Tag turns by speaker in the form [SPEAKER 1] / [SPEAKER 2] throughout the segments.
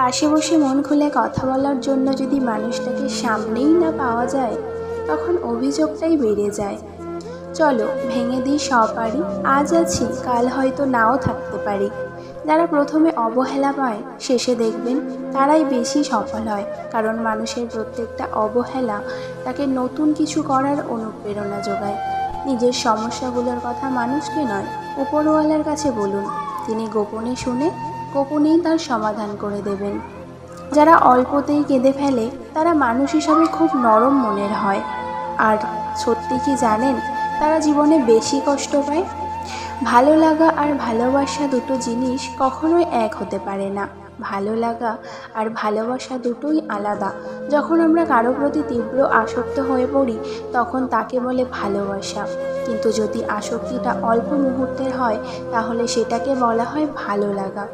[SPEAKER 1] পাশে বসে মন খুলে কথা বলার জন্য যদি মানুষটাকে সামনেই না পাওয়া যায়, তখন অভিযোগটাই বেড়ে যায়। চলো, ভেঙে দিই সপারি আজ আছি, কাল হয়তো নাও থাকতে পারি। যারা প্রথমে অবহেলা পায়, শেষে দেখবেন তারাই বেশি সফল হয়। কারণ মানুষের প্রত্যেকটা অবহেলা তাকে নতুন কিছু করার অনুপ্রেরণা যোগায়। নিজের সমস্যাগুলোর কথা মানুষকে নয়, উপরওয়ালার কাছে বলুন। তিনি গোপনে শুনে গোপনেই তার সমাধান করে দেবেন। যারা অল্পতেই কেঁদে ফেলে, তারা মানুষ হিসাবে খুব নরম মনের হয়। আর সত্যি কি জানেন, তারা জীবনে বেশি কষ্ট পায়? ভালো লাগা আর ভালোবাসা দুটো জিনিস কখনোই এক হতে পারে না। ভালো লাগা আর ভালোবাসা দুটোই আলাদা। যখন আমরা কারও প্রতি তীব্র আসক্ত হয়ে পড়ি, তখন তাকে বলে ভালোবাসা। কিন্তু যদি আসক্তিটা অল্প মুহূর্তের হয়, তাহলে সেটাকে বলা হয় ভালো লাগা।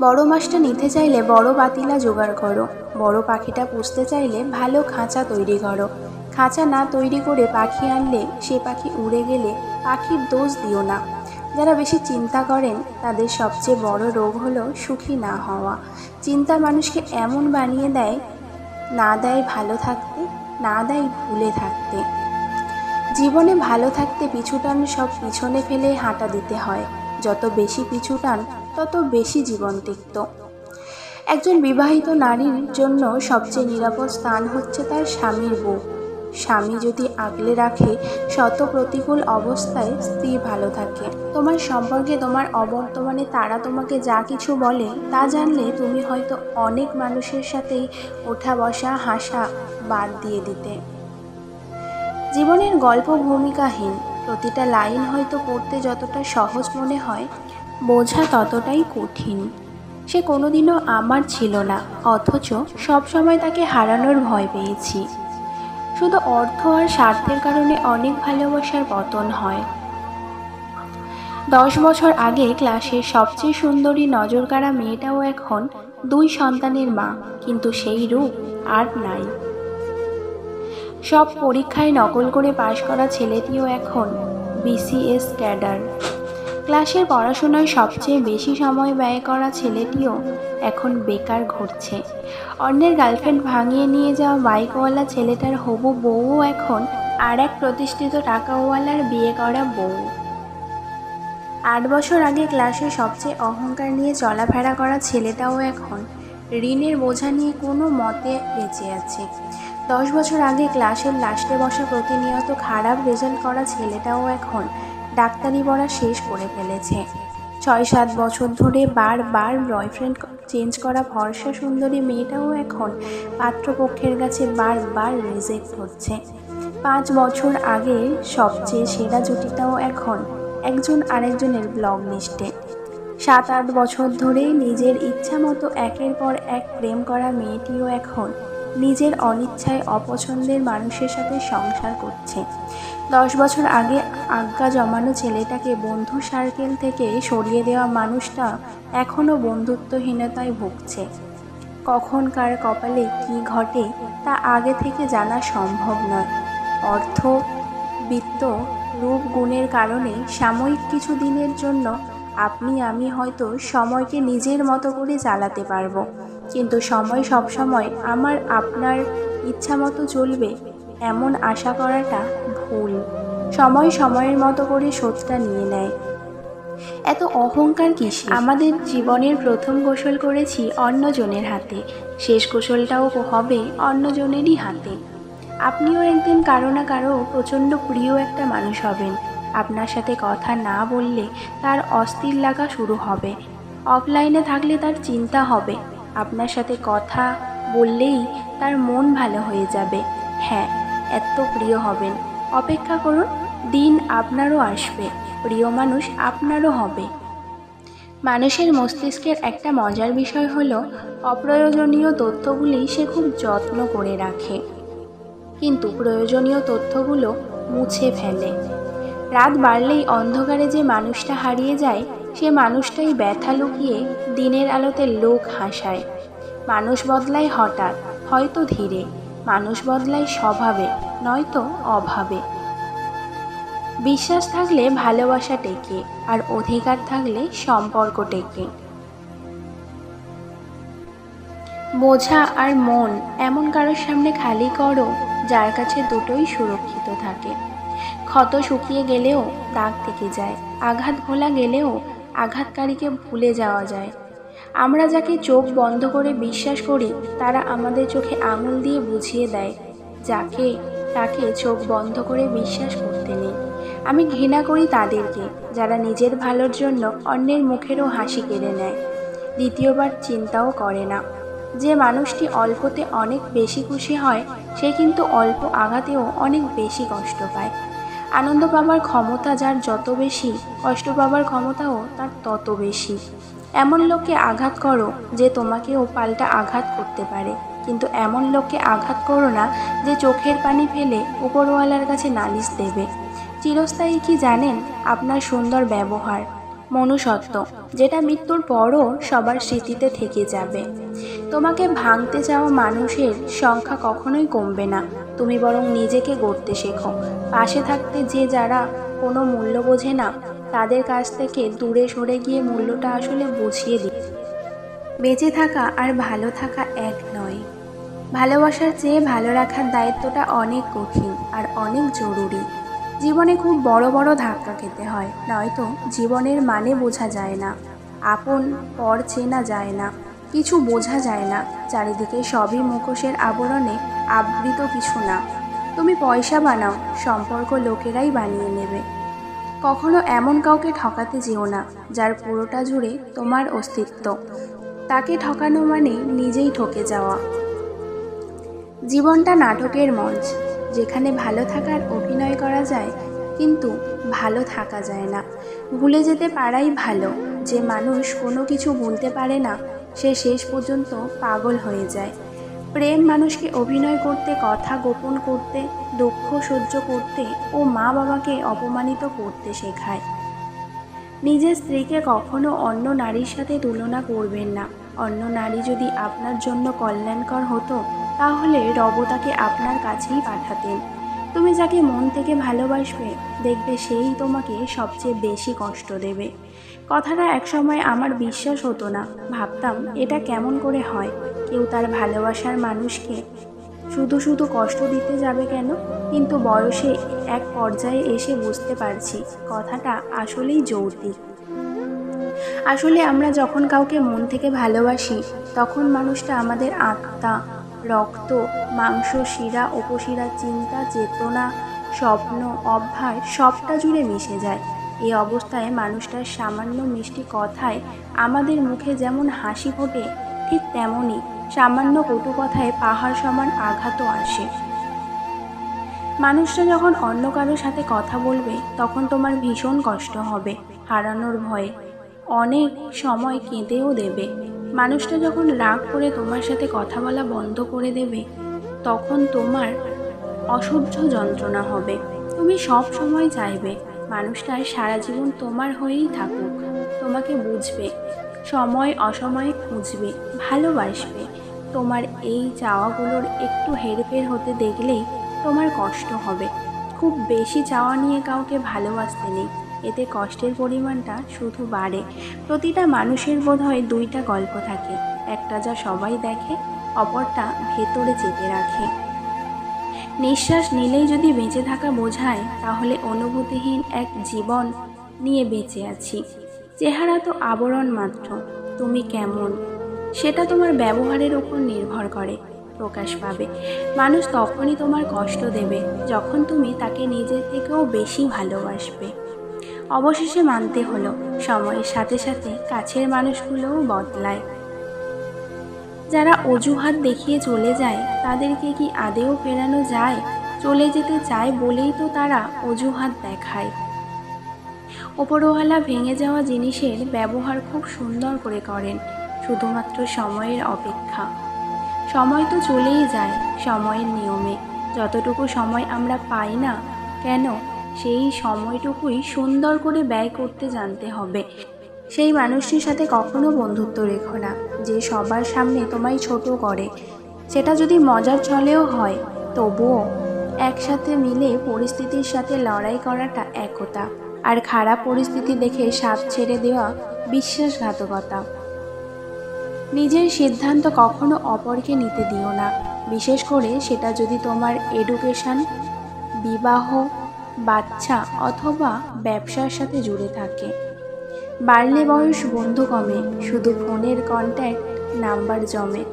[SPEAKER 1] বড় মাছটা নিতে চাইলে বড় পাতিলা জোগাড় করো। বড় পাখিটা পুষতে চাইলে ভালো খাঁচা তৈরি করো। খাঁচা না তৈরি করে পাখি আনলে সে পাখি উড়ে গেলে পাখির দোষ দিও না। যারা বেশি চিন্তা করেন, তাদের সবচেয়ে বড় রোগ হলো সুখী না হওয়া। চিন্তা মানুষকে এমন বানিয়ে দেয়, না দেয় ভালো থাকতে, না দেয় ভুলে থাকতে। জীবনে ভালো থাকতে পিছুটান সব পিছনে ফেলে হাঁটা দিতে হয়। যত বেশি পিছুটান তত বেশি জীবন তিক্ত একজন বিবাহিত নারীর জন্য সবচেয়ে নিরাপদ স্থান হচ্ছে তার স্বামীর বুক স্বামী যদি আগলে রাখে শত প্রতিকূল অবস্থায় স্ত্রী ভালো থাকে। তোমার সম্পর্কে তোমার অবর্তমানে তারা তোমাকে যা কিছু বলে, তা জানলে তুমি হয়তো অনেক মানুষের সাথেই ওঠা বসা, হাসা বাদ দিয়ে দিতে। জীবনের গল্প ভূমিকাহীন, প্রতিটা লাইন হয়তো পড়তে যতটা সহজ মনে হয় বোঝা ততটাই কঠিন। সে কোনোদিনও আমার ছিল না, অথচ সবসময় তাকে হারানোর ভয় পেয়েছি। শুধু অর্থ আর স্বার্থের কারণে অনেক ভালোবাসার পতন হয়। দশ বছর আগে ক্লাসের সবচেয়ে সুন্দরী নজরকাড়া মেয়েটাও এখন দুই সন্তানের মা, কিন্তু সেই রূপ আর নাই। সব পরীক্ষায় নকল করে পাশ করা ছেলেটিও এখন বিসিএস ক্যাডার। ক্লাসের পড়াশোনায় সবচেয়ে বেশি সময় ব্যয় করা ছেলেটিও এখন বেকার ঘুরছে। অন্যের গার্লফ্রেন্ড ভাঙিয়ে নিয়ে যাওয়া বাইকওয়ালা ছেলেটার হবু বউও এখন আর এক প্রতিষ্ঠিত টাকাওয়ালার বিয়ে করা বউ। আট বছর আগে ক্লাসে সবচেয়ে অহংকার নিয়ে চলাফেরা করা ছেলেটাও এখন ঋণের বোঝা নিয়ে কোনো মতে বেঁচে আছে। দশ বছর আগে ক্লাসের লাস্টে বসা প্রতিনিয়ত খারাপ রেজাল্ট করা ছেলেটাও এখন ডাক্তারি পড়া শেষ করে ফেলেছে। ছয় সাত বছর ধরে বারবার বয়ফ্রেন্ড চেঞ্জ করা ভরসা সুন্দরী মেয়েটাও এখন পাত্রপক্ষের কাছে বারবার রিজেক্ট হচ্ছে। পাঁচ বছর আগে সবচেয়ে সেরা জুটিটাও এখন একজন আরেকজনের ব্লগ লিস্টে। সাত আট বছর ধরে নিজের ইচ্ছা মতো একের পর এক প্রেম করা মেয়েটিও এখন নিজের অনিচ্ছায় অপছন্দের মানুষের সাথে সংসার করছে। দশ বছর আগে আজ্ঞা জমানো ছেলেটাকে বন্ধু সার্কেল থেকে সরিয়ে দেওয়া মানুষটা এখনও বন্ধুত্বহীনতায় ভুগছে। কখন কার কপালে কি ঘটে তা আগে থেকে জানা সম্ভব নয়। অর্থ, বিত্ত, রূপ, গুণের কারণে সাময়িক কিছু দিনের জন্য আপনি, আমি হয়তো সময়কে নিজের মতো করে চালাতে পারব। কিন্তু সময় সবসময় আমার, আপনার ইচ্ছা মতো চলবে এমন আশা করাটা ভুল। সময় সময়ের মতো করে শোধটা নিয়ে নেয়। এত অহংকার কিসে আমাদের জীবনের প্রথম গোসল করেছি অন্যজনের হাতে। শেষ গোসলটাও হবে অন্যজনেরই হাতে। আপনিও একদিন কারও না কারও প্রচণ্ড প্রিয় একটা মানুষ হবেন। আপনার সাথে কথা না বললে তার অস্থির লাগা শুরু হবে। অফলাইনে থাকলে তার চিন্তা হবে। আপনার সাথে কথা বললেই তার মন ভালো হয়ে যাবে। হ্যাঁ এত প্রিয় হবেন। অপেক্ষা করুন। দিন আপনারও আসবে, প্রিয় মানুষ আপনারও হবে। মানুষের মস্তিষ্কের একটা মজার বিষয় হলো, অপ্রয়োজনীয় তথ্যগুলি সে খুব যত্ন করে রাখে। কিন্তু প্রয়োজনীয় তথ্যগুলো মুছে ফেলে। রাত বাড়লেই অন্ধকারে যে মানুষটা হারিয়ে যায়, সে মানুষটাই ব্যথা লুকিয়ে দিনের আলোতে লোক হাসায়। মানুষ বদলায় হঠাৎ, হয়তো ধীরে। মানুষ বদলায় স্বভাবে, নয়তো অভাবে। বিশ্বাস থাকলে ভালোবাসা টেকে আর অধিকার থাকলে সম্পর্ক টেকে। বোঝা আর মন এমন কারোর সামনে খালি করো, যার কাছে দুটোই সুরক্ষিত থাকে। ক্ষত শুকিয়ে গেলেও দাগ থেকে যায়, আঘাত ভোলা গেলেও আঘাতকারীকে ভুলে যাওয়া যায়। আমরা যাকে চোখ বন্ধ করে বিশ্বাস করি, তারা আমাদের চোখে আঙুল দিয়ে বুঝিয়ে দেয়, যাকে তাকে চোখ বন্ধ করে বিশ্বাস করতে নেই। আমি ঘৃণা করি তাদেরকে, যারা নিজের ভালোর জন্য অন্যের মুখেরও হাসি কেড়ে নেয়। দ্বিতীয়বার চিন্তাও করে না। যে মানুষটি অল্পতে অনেক বেশি খুশি হয়, সে কিন্তু অল্প আঘাতেও অনেক বেশি কষ্ট পায়। আনন্দ পাবার ক্ষমতা যার যত বেশি, কষ্ট পাবার ক্ষমতাও তার তত বেশি। এমন লোককে আঘাত করো যে তোমাকেও পাল্টা আঘাত করতে পারে। কিন্তু এমন লোককে আঘাত করো না যে চোখের পানি ফেলে উপরওয়ালার কাছে নালিশ দেবে। চিরস্থায়ী কি জানেন? আপনার সুন্দর ব্যবহার, মনুষ্যত্ব, যেটা মৃত্যুর পরও সবার স্মৃতিতে থেকে যাবে। তোমাকে ভাঙতে চাওয়া মানুষের সংখ্যা কখনোই কমবে না। তুমি বরং নিজেকে গড়তে শেখো। পাশে থাকতে যে যারা কোনো মূল্য বোঝে না, তাদের কাছ থেকে দূরে সরে গিয়ে মূল্যটা আসলে বুঝিয়ে দিই বেঁচে থাকা আর ভালো থাকা এক নয়। ভালোবাসার চেয়ে ভালো রাখার দায়িত্বটা অনেক কঠিন আর অনেক জরুরি। জীবনে খুব বড় বড় ধাক্কা খেতে হয়, নয়তো জীবনের মানে বোঝা যায় না। আপন পর চেনা যায় না, কিছু বোঝা যায় না, চারিদিকে সবই মুখোশের আবরণে আবৃত কিছু না। তুমি পয়সা বানাও, সম্পর্ক লোকেরাই বানিয়ে নেবে। কখনো এমন কাউকে ঠকাতে যেও না, যার পুরোটা জুড়ে তোমার অস্তিত্ব। তাকে ঠকানো মানে নিজেই ঠকে যাওয়া। জীবনটা নাটকের মঞ্চ। যেখানে ভালো থাকার অভিনয় করা যায়, কিন্তু ভালো থাকা যায় না। ভুলে যেতে পারাই ভালো। যে মানুষ কোনো কিছু বলতে পারে না, সে শেষ পর্যন্ত পাগল হয়ে যায়। প্রেম মানুষকে অভিনয় করতে, কথা গোপন করতে, দুঃখ সহ্য করতে ও মা বাবাকে অপমানিত করতে শেখায়। নিজের স্ত্রীকে কখনো অন্য নারীর সাথে তুলনা করবেন না। অন্য নারী যদি আপনার জন্য কল্যাণকর হতো তাহলে রব তাকে আপনার কাছেই পাঠাতেন। তুমি যাকে মন থেকে ভালোবাসবে, দেখবে সেই তোমাকে সবচেয়ে বেশি কষ্ট দেবে। কথাটা একসময় আমার বিশ্বাস হতো না। ভাবতাম, এটা কেমন করে হয়? কেউ তার ভালোবাসার মানুষকে শুধু শুধু কষ্ট দিতে যাবে কেন? কিন্তু বয়সে এক পর্যায়ে এসে বুঝতে পারছি, কথাটা আসলেই যৌক্তিক। আসলে আমরা যখন কাউকে মন থেকে ভালোবাসি, তখন মানুষটা আমাদের আত্মা রক্ত, মাংস, শিরা, উপশিরা, চিন্তা, চেতনা, স্বপ্ন, অভ্যাস, সবটা জুড়ে মিশে যায়। এই অবস্থায় মানুষটার সামান্য মিষ্টি কথায় আমাদের মুখে যেমন হাসি ফোটে, ঠিক তেমনই সামান্য কটু কথায় পাহাড় সমান আঘাতও আসে। মানুষটা যখন অন্য কারোর সাথে কথা বলবে, তখন তোমার ভীষণ কষ্ট হবে, হারানোর ভয়ে। অনেক সময় কেঁদেও দেবে। মানুষটা যখন রাগ করে তোমার সাথে কথা বলা বন্ধ করে দেবে, তখন তোমার অসহ্য যন্ত্রণা হবে। তুমি সব সময় চাইবে মানুষটা সারা জীবন তোমার হয়েই থাকুক, তোমাকে বুঝবে, সময় অসময়ে খুঁজবে, ভালোবাসবে। তোমার এই চাওয়াগুলোর একটু হেরফের হতে দেখলেই তোমার কষ্ট হবে। খুব বেশি চাওয়া নিয়ে কাউকে ভালোবাসতে নেই। এতে কষ্টের পরিমাণটা শুধু বাড়ে। প্রতিটা মানুষের বোধ হয় দুইটা গল্প থাকে। একটা যা সবাই দেখে, অপরটা ভেতরে চেপে রাখে। নিঃশ্বাস নিলেই যদি বেঁচে থাকা বোঝায়, তাহলে অনুভূতিহীন এক জীবন নিয়ে বেঁচে আছি। চেহারা তো আবরণ মাত্র। তুমি কেমন? সেটা তোমার ব্যবহারের উপর নির্ভর করে, প্রকাশ পাবে। মানুষ তখনই তোমার কষ্ট দেবে, যখন তুমি তাকে নিজের থেকেও বেশি ভালোবাসবে। অবশেষে মানতে হলো। সময়ের সাথে সাথে কাছের মানুষগুলোও বদলায়। যারা অজুহাত দেখিয়ে চলে যায়, তাদেরকে কি আদেও ফেরানো যায়? চলে যেতে চায় বলেই তো তারা অজুহাত দেখায়। ওপরওয়ালা ভেঙে যাওয়া জিনিসের ব্যবহার খুব সুন্দর করে করেন, শুধুমাত্র সময়ের অপেক্ষা। সময় তো চলেই যায়, সময়ের নিয়মে। যতটুকু সময় আমরা পাই না, কেন সেই সময়টুকুই সুন্দর করে ব্যয় করতে জানতে হবে। সেই মানুষটির সাথে কখনো বন্ধুত্ব রেখো না, যে সবার সামনে তোমায় ছোট করে। সেটা যদি মজার ছলেও হয়, তবুও একসাথে মিলে পরিস্থিতির সাথে লড়াই করাটা একতা, আর খারাপ পরিস্থিতি দেখে সাপ ছেড়ে দেওয়া বিশ্বাসঘাতকতা। নিজের সিদ্ধান্ত কখনো অপরকে নিতে দিও না। বিশেষ করে সেটা যদি তোমার এডুকেশন বিবাহ বাচ্চা অথবা ব্যবসার সাথে জুড়ে থাকে। বাড়লে বয়স বন্ধু কমে, শুধু ফোনের কন্ট্যাক্ট নাম্বার জমে।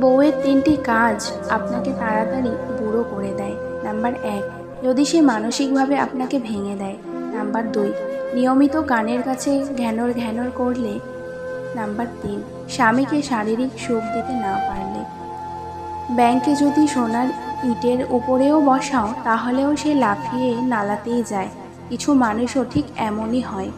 [SPEAKER 1] বউয়ের তিনটি কাজ আপনাকে তাড়াতাড়ি বুড়ো করে দেয়। নাম্বার এক, যদি সে মানসিকভাবে আপনাকে ভেঙে দেয়। নাম্বার দুই, নিয়মিত কানের কাছে ঘ্যানর ঘ্যানর করলে। নাম্বার তিন, স্বামীকে শারীরিক সুখ দিতে না পারলে। ব্যাংকে যদি সোনার ইটের উপরেও বসাও, তাহলেও সে লাফিয়ে নালাতেই যায়। কিছু মানুষও ঠিক এমনই হয়।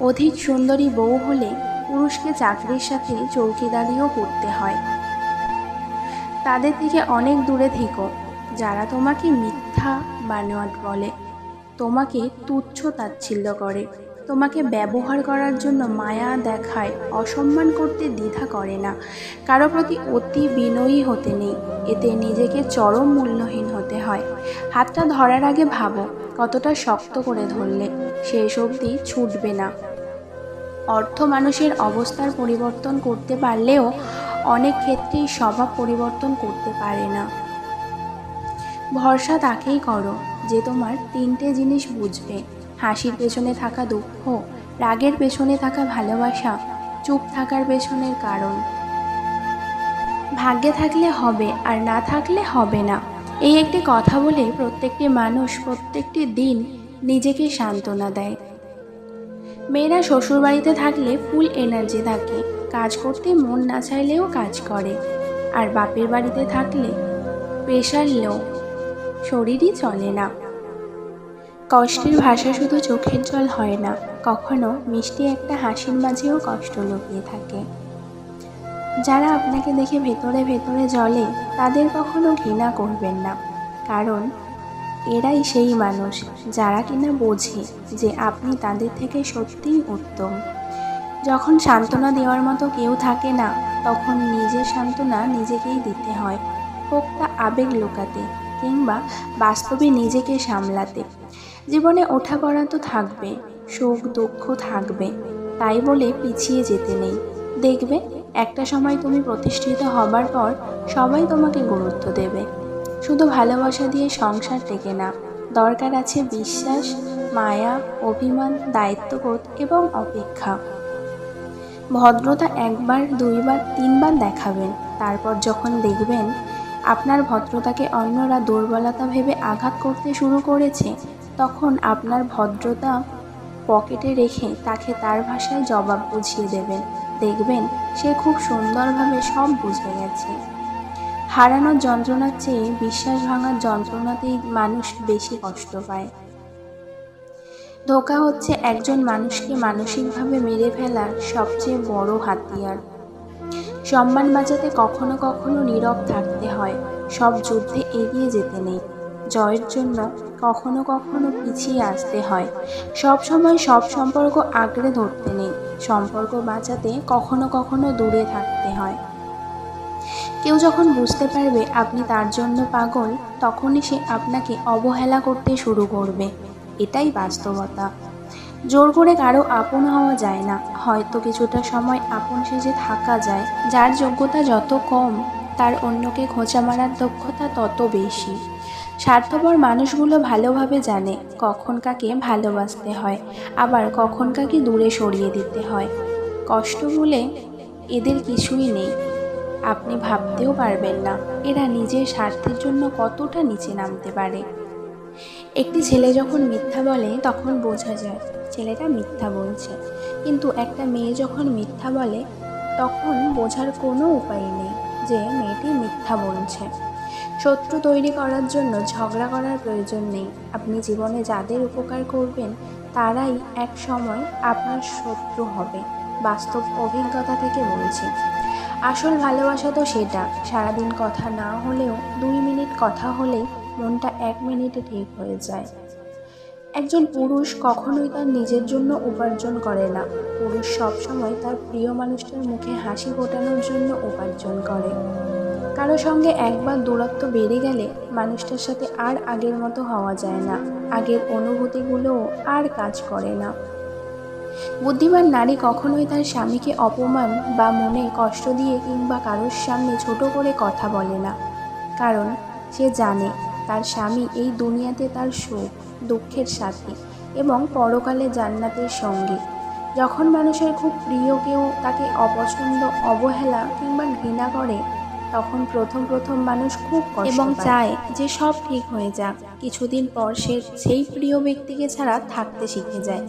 [SPEAKER 1] অধিক সুন্দরী বউ হলে পুরুষকে চাকরির সাথে চৌকিদারিও করতে হয়। তাদের থেকে অনেক দূরে থেকো, যারা তোমাকে মিথ্যা বানোয়াট বলে। তোমাকে তুচ্ছ তাচ্ছিল্য করে। তোমাকে ব্যবহার করার জন্য মায়া দেখায়, অসম্মান করতে দ্বিধা করে না। কারও প্রতি অতি বিনয়ী হতে নেই, এতে নিজেকে চরম মূল্যহীন হতে হয়। হাতটা ধরার আগে ভাবো, কতটা শক্ত করে ধরলে, শেষ অবধি ছুটবে না। অর্থ মানুষের অবস্থার পরিবর্তন করতে পারলেও, অনেক ক্ষেত্রেই স্বভাব পরিবর্তন করতে পারে না। ভরসা তাকেই করো, যে তোমার তিনটে জিনিস বুঝবে। হাসির পেছনে থাকা দুঃখ, রাগের পেছনে থাকা ভালোবাসা, চুপ থাকার পেছনের কারণ। ভাগ্যে থাকলে হবে আর না থাকলে হবে না। এই একটি কথা বলে প্রত্যেকটি মানুষ প্রত্যেকটি দিন নিজেকে সান্ত্বনা দেয়। মেয়েরা শ্বশুরবাড়িতে থাকলে ফুল এনার্জি থাকে, কাজ করতে মন না চাইলেও কাজ করে। আর বাপের বাড়িতে থাকলে প্রেশার লো শরীরই চলে না। কষ্টের ভাষা শুধু চোখের জল হয় না, কখনো মিষ্টি একটা হাসির মাঝেও কষ্ট লুকিয়ে থাকে। যারা আপনাকে দেখে ভেতরে ভেতরে জলে তাদের কখনো ঘৃণা করবেন না, কারণ এরাই সেই মানুষ যারা কিনা বোঝে যে আপনি তাদের থেকে সত্যিই উত্তম। যখন সান্ত্বনা দেওয়ার মতো কেউ থাকে না, তখন নিজের সান্ত্বনা নিজেকেই দিতে হয় হোক তা আবেগ লুকাতে। কিংবা বাস্তবে নিজেকে সামলাতে। জীবনে ওঠা পড়া তো থাকবে, সুখ, দুঃখ থাকবে, তাই বলে পিছিয়ে যেতে নেই। দেখবে, একটা সময় তুমি প্রতিষ্ঠিত হবার পর সবাই তোমাকে গুরুত্ব দেবে। শুধু ভালোবাসা দিয়ে সংসার টেকে না, দরকার আছে বিশ্বাস, মায়া, অভিমান, দায়িত্ববোধ এবং অপেক্ষা। ভদ্রতা একবার, দুইবার, তিনবার দেখাবেন, তারপর যখন দেখবেন আপনার ভদ্রতাকে অন্যরা দুর্বলতা ভেবে আঘাত করতে শুরু করেছে, তখন আপনার ভদ্রতা পকেটে রেখে তাকে তার ভাষায় জবাব বুঝিয়ে দেবেন দেখবেন, সে খুব সুন্দরভাবে সব বুঝে গেছে। হারানোর যন্ত্রণার চেয়ে বিশ্বাস ভাঙার যন্ত্রণাতেই মানুষ বেশি কষ্ট পায়। ধোকা হচ্ছে একজন মানুষকে মানসিকভাবে মেরে ফেলার সবচেয়ে বড় হাতিয়ার। সম্মান বাঁচাতে কখনো কখনো নীরব থাকতে হয়। সব যুদ্ধে এগিয়ে যেতে নেই। জয়ের জন্য কখনো কখনো পিছিয়ে আসতে হয়। সব সময় সব সম্পর্ক আঁকড়ে ধরতে নেই। সম্পর্ক বাঁচাতে কখনো কখনো দূরে থাকতে হয়। কেউ যখন বুঝতে পারবে আপনি তার জন্য পাগল, তখনই সে আপনাকে অবহেলা করতে শুরু করবে। এটাই বাস্তবতা। জোর করে কারও আপন হওয়া যায় না। হয়তো কিছুটা সময় আপন সেজে থাকা যায়, যার যোগ্যতা যত কম, তার অন্যকে খোঁচা মারার দক্ষতা তত বেশি। স্বার্থপর মানুষগুলো ভালোভাবে জানে কখন কাকে ভালোবাসতে হয়, আবার কখন কাকে দূরে সরিয়ে দিতে হয়। কষ্ট বলে এদের কিছুই নেই। আপনি ভাবতেও পারবেন না, এরা নিজের স্বার্থের জন্য কতটা নিচে নামতে পারে। একটি ছেলে যখন মিথ্যা বলে, তখন বোঝা যায় ছেলেটা মিথ্যা বলছে। কিন্তু একটা মেয়ে যখন মিথ্যা বলে, তখন বোঝার কোনো উপায় নেই যে মেয়েটি মিথ্যা বলছে। শত্রু তৈরি করার জন্য ঝগড়া করার প্রয়োজন নেই। আপনি জীবনে যাদের উপকার করবেন, তারাই এক সময় আপনার শত্রু হবে, বাস্তব অভিজ্ঞতা থেকে বলছি। আসল ভালোবাসা তো সেটা। সারাদিন কথা না হলেও দুই মিনিট কথা হলেই মনটা এক মিনিটে ঠিক হয়ে যায়। একজন পুরুষ কখনোই তার নিজের জন্য উপার্জন করে না। পুরুষ সবসময় তার প্রিয় মানুষটার মুখে হাসি ফোটানোর জন্য উপার্জন করে। কারও সঙ্গে একবার দূরত্ব বেড়ে গেলে মানুষটার সাথে আর আগের মতো হওয়া যায় না। আগের অনুভূতিগুলোও আর কাজ করে না। বুদ্ধিমান নারী কখনোই তার স্বামীকে অপমান বা মনে কষ্ট দিয়ে কিংবা কারোর সামনে ছোট করে কথা বলে না। কারণ সে জানে তার স্বামী এই দুনিয়াতে তার সুখ দুঃখের সাথী এবং পরকালে জান্নাতের সঙ্গে। যখন মানুষের খুব প্রিয় কেউ তাকে অপছন্দ অবহেলা কিংবা ঘৃণা করে তখন প্রথম প্রথম মানুষ খুব এবং চায় যে সব ঠিক হয়ে যাক। কিছুদিন পর সে সেই প্রিয় ব্যক্তিকে ছাড়া থাকতে শিখে যায়।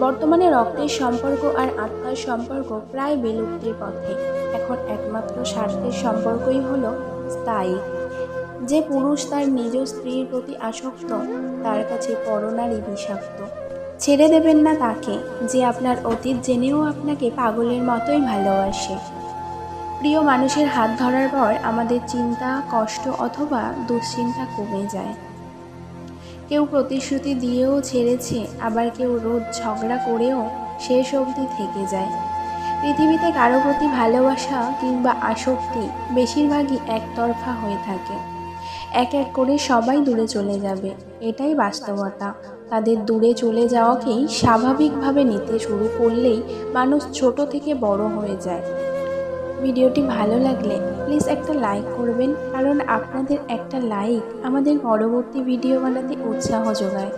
[SPEAKER 1] বর্তমানে রক্তের সম্পর্ক আর আত্মার সম্পর্ক প্রায় বিলুপ্তির পথে। এখন একমাত্র স্বার্থের সম্পর্কই হলো স্থায়ী। যে পুরুষ তার নিজ স্ত্রীর প্রতি আসক্ত, তার কাছে পরনারী বিষাক্ত ছেড়ে দেবেন না তাকে, যে আপনার অতীত জেনেও আপনাকে পাগলের মতোই ভালোবাসে। প্রিয় মানুষের হাত ধরার পর আমাদের চিন্তা, কষ্ট অথবা দুশ্চিন্তা কমে যায়। কেউ প্রতিশ্রুতি দিয়েও ছেড়েছে, আবার কেউ রোজ ঝগড়া করেও শেষ অবধি থেকে যায়। পৃথিবীতে কারও প্রতি ভালোবাসা কিংবা আসক্তি বেশিরভাগই একতরফা হয়ে থাকে। এক এক করে সবাই দূরে চলে যাবে। এটাই বাস্তবতা। তাদের দূরে চলে যাওয়াকেই স্বাভাবিকভাবে নিতে শুরু করলেই মানুষ ছোট থেকে বড় হয়ে যায়। ভিডিওটি ভালো লাগলে প্লিজ একটা লাইক করবেন, কারণ আপনাদের একটা লাইক আমাদের পরবর্তী ভিডিও বানাতে উৎসাহ যোগায়।